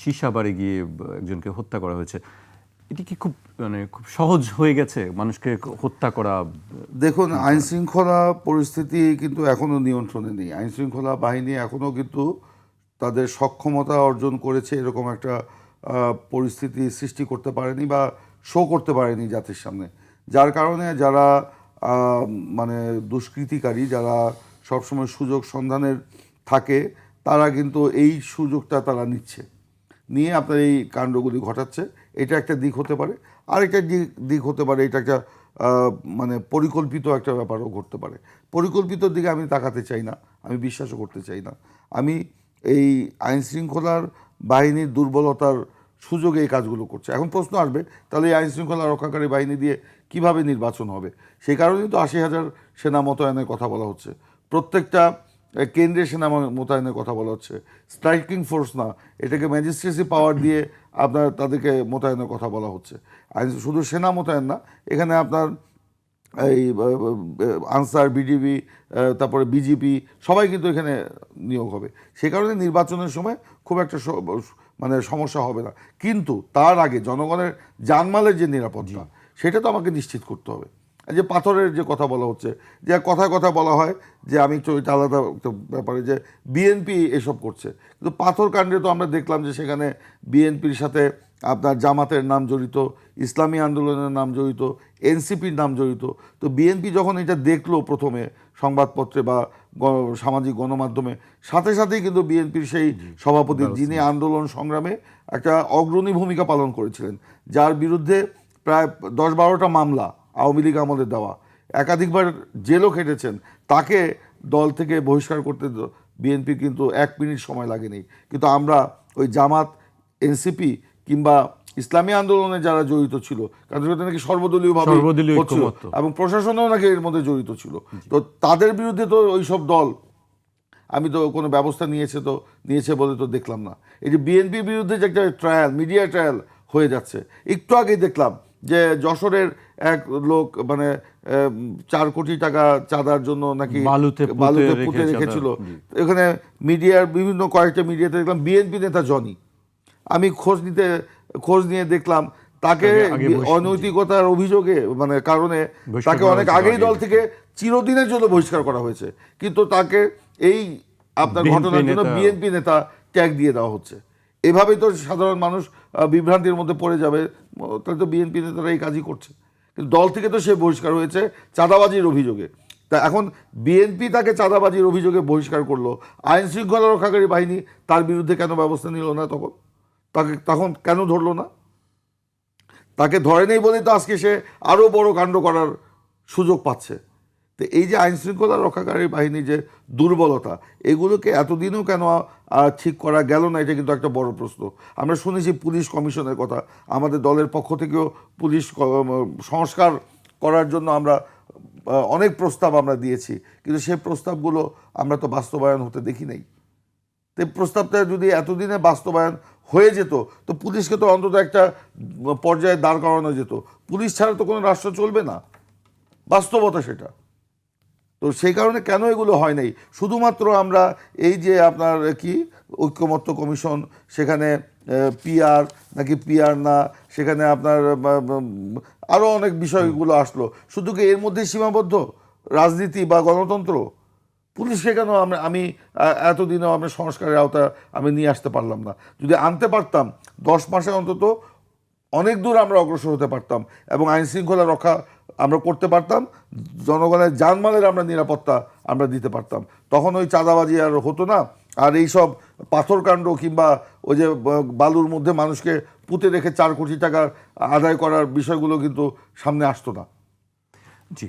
সীসাবারে গিয়ে একজনকে হত্যা করা হয়েছে। এটি কি খুব মানে খুব সহজ হয়ে গেছে মানুষকে হত্যা করা? দেখুন আইন শৃঙ্খলা পরিস্থিতি কিন্তু এখনও নিয়ন্ত্রণে নেই। আইন শৃঙ্খলা বাহিনী এখনও কিন্তু তাদের সক্ষমতা অর্জন করেছে, এরকম একটা পরিস্থিতি সৃষ্টি করতে পারেনি বা শো করতে পারেনি জাতির সামনে। যার কারণে যারা মানে দুষ্কৃতিকারী, যারা সবসময় সুযোগ সন্ধানের থাকে, তারা কিন্তু এই সুযোগটা তারা নিচ্ছে। নিয়ে আপনার এই কাণ্ডগুলি ঘটাচ্ছে। এটা একটা দিক হতে পারে। আরেকটা দিক দিক হতে পারে, এটা একটা মানে পরিকল্পিত একটা ব্যাপারও ঘটতে পারে। পরিকল্পিত দিকে আমি তাকাতে চাই না, আমি বিশ্বাসও করতে চাই না। আমি এই আইন শৃঙ্খলার বাহিনীর দুর্বলতার সুযোগে এই কাজগুলো করছে। এখন প্রশ্ন আসবে, তাহলে এই আইন শৃঙ্খলা রক্ষাকারী বাহিনী দিয়ে কীভাবে নির্বাচন হবে? সেই কারণেই তো আশি হাজার সেনা মোতায়েনের কথা বলা হচ্ছে। প্রত্যেকটা কেন্দ্রে সেনা মোতায়েনের কথা বলা হচ্ছে। স্ট্রাইকিং ফোর্স না। এটাকে ম্যাজিস্ট্রেসি পাওয়ার দিয়ে আপনার তাদেরকে মোতায়েনের কথা বলা হচ্ছে। শুধু সেনা মোতায়েন না এখানে আপনার এই আনসার বিডিবি তারপরে বিজেপি সবাই কিন্তু এখানে নিয়োগ হবে। সে কারণে নির্বাচনের সময় খুব একটা মানে সমস্যা হবে না। কিন্তু তার আগে জনগণের জানমালের যে নিরাপত্তা সেটা তো আমাকে নিশ্চিত করতে হবে। যে পাথরের যে কথা বলা হচ্ছে যে কথায় কথা বলা হয় যে আমি এটা আলাদা ব্যাপারে যে বিএনপি এসব করছে। কিন্তু পাথর কাণ্ডে তো আমরা দেখলাম যে সেখানে বিএনপির সাথে আপনার জামাতের নাম জড়িত ইসলামী আন্দোলনের নাম জড়িত এনসিপির নাম জড়িত। তো বিএনপি যখন এটা দেখল প্রথমে সংবাদপত্রে বা সামাজিক গণমাধ্যমে সাথে সাথেই কিন্তু বিএনপির সেই সভাপতি যিনি আন্দোলন সংগ্রামে একটা অগ্রণী ভূমিকা পালন করেছিলেন যার বিরুদ্ধে প্রায় দশ বারোটা মামলা আওয়ামী লীগ আমলে দেওয়া। একাধিকবার জেলও খেটেছেন। তাকে দল থেকে বহিষ্কার করতে বিএনপি কিন্তু এক মিনিট সময় লাগেনি। কিন্তু আমরা ওই জামাত এনসিপি কিংবা ইসলামী আন্দোলনে যারা জড়িত ছিল কারণ নাকি সর্বদলীয়ভাবে হচ্ছিল এবং প্রশাসনও নাকি এর মধ্যে জড়িত ছিল। তো তাদের বিরুদ্ধে তো ওই সব দল আমি তো কোনো ব্যবস্থা নিয়েছে তো নিয়েছে বলে তো দেখলাম না। এই যে বিএনপির বিরুদ্ধে যে একটা ট্রায়াল মিডিয়া ট্রায়াল হয়ে যাচ্ছে একটু আগেই দেখলাম যে যশোরের এক লোক মানে চার কোটি টাকা চাঁদার জন্য নাকি বালুতে পুঁতে বালুতে পুঁতে রেখেছিল। এখানে মিডিয়ার বিভিন্ন কয়েকটা মিডিয়াতে দেখলাম বিএনপি নেতা জনি। আমি খোঁজ নিতে খোঁজ নিয়ে দেখলাম তাকে অনৈতিকতার অভিযোগে মানে কারণে তাকে অনেক আগেই দল থেকে চিরদিনের জন্য বহিষ্কার করা হয়েছে। কিন্তু তাকে এই আপনার ঘটনার জন্য বিএনপি নেতা ট্যাগ দিয়ে দেওয়া হচ্ছে। এভাবেই তো সাধারণ মানুষ বিভ্রান্তির মধ্যে পড়ে যাবে। তাহলে তো বিএনপি নেতারা এই কাজই করছে। কিন্তু দল থেকে তো সে বহিষ্কার হয়েছে চাঁদাবাজির অভিযোগে। তা এখন বিএনপি তাকে চাঁদাবাজির অভিযোগে বহিষ্কার করল। আইন শৃঙ্খলা রক্ষাকারী বাহিনী তার বিরুদ্ধে কেন ব্যবস্থা নিল না তখন? তাকে তখন কেন ধরলো না? তাকে ধরে নেই বলেই তো আজকে সে আরও বড় কাণ্ড করার সুযোগ পাচ্ছে। তো এই যে আইন শৃঙ্খলা রক্ষাকারী বাহিনীর যে দুর্বলতা, এগুলোকে এতদিনও কেন ঠিক করা গেল না, এটা কিন্তু একটা বড় প্রশ্ন। আমরা শুনেছি পুলিশ কমিশনের কথা। আমাদের দলের পক্ষ থেকেও পুলিশ সংস্কার করার জন্য আমরা অনেক প্রস্তাব আমরা দিয়েছি। কিন্তু সেই প্রস্তাবগুলো আমরা তো বাস্তবায়ন হতে দেখি নাই। তো প্রস্তাবটা যদি এতদিনে বাস্তবায়ন হয়ে যেত, তো পুলিশকে তো অন্তত একটা পর্যায়ে দাঁড় করানো যেত। পুলিশ ছাড়া তো কোনো রাষ্ট্র চলবে না। বাস্তবতা সেটা। তো সেই কারণে কেন এগুলো হয় নাই? শুধুমাত্র আমরা এই যে আপনার কি ঐক্যমত্য কমিশন, সেখানে পিআর, নাকি পিআর না, সেখানে আপনার আরও অনেক বিষয়গুলো আসলো। শুধু কি এর মধ্যে সীমাবদ্ধ? রাজনীতি বা গণতন্ত্র? পুলিশকে কেন আমরা, আমি এতদিনেও আমরা সংস্কারের আওতা আমি নিয়ে আসতে পারলাম না। যদি আনতে পারতাম, দশ মাসে অন্তত অনেক দূর আমরা অগ্রসর হতে পারতাম এবং আইন শৃঙ্খলা রক্ষা আমরা করতে পারতাম, জনগণের জানমালের আমরা নিরাপত্তা আমরা দিতে পারতাম। তখন ওই চাঁদাবাজি আর হতো না, আর এই সব পাথরকাণ্ড কিংবা ওই যে বালুর মধ্যে মানুষকে পুঁতে রেখে চার কোটি টাকার আদায় করার বিষয়গুলো কিন্তু সামনে আসতো না। জি।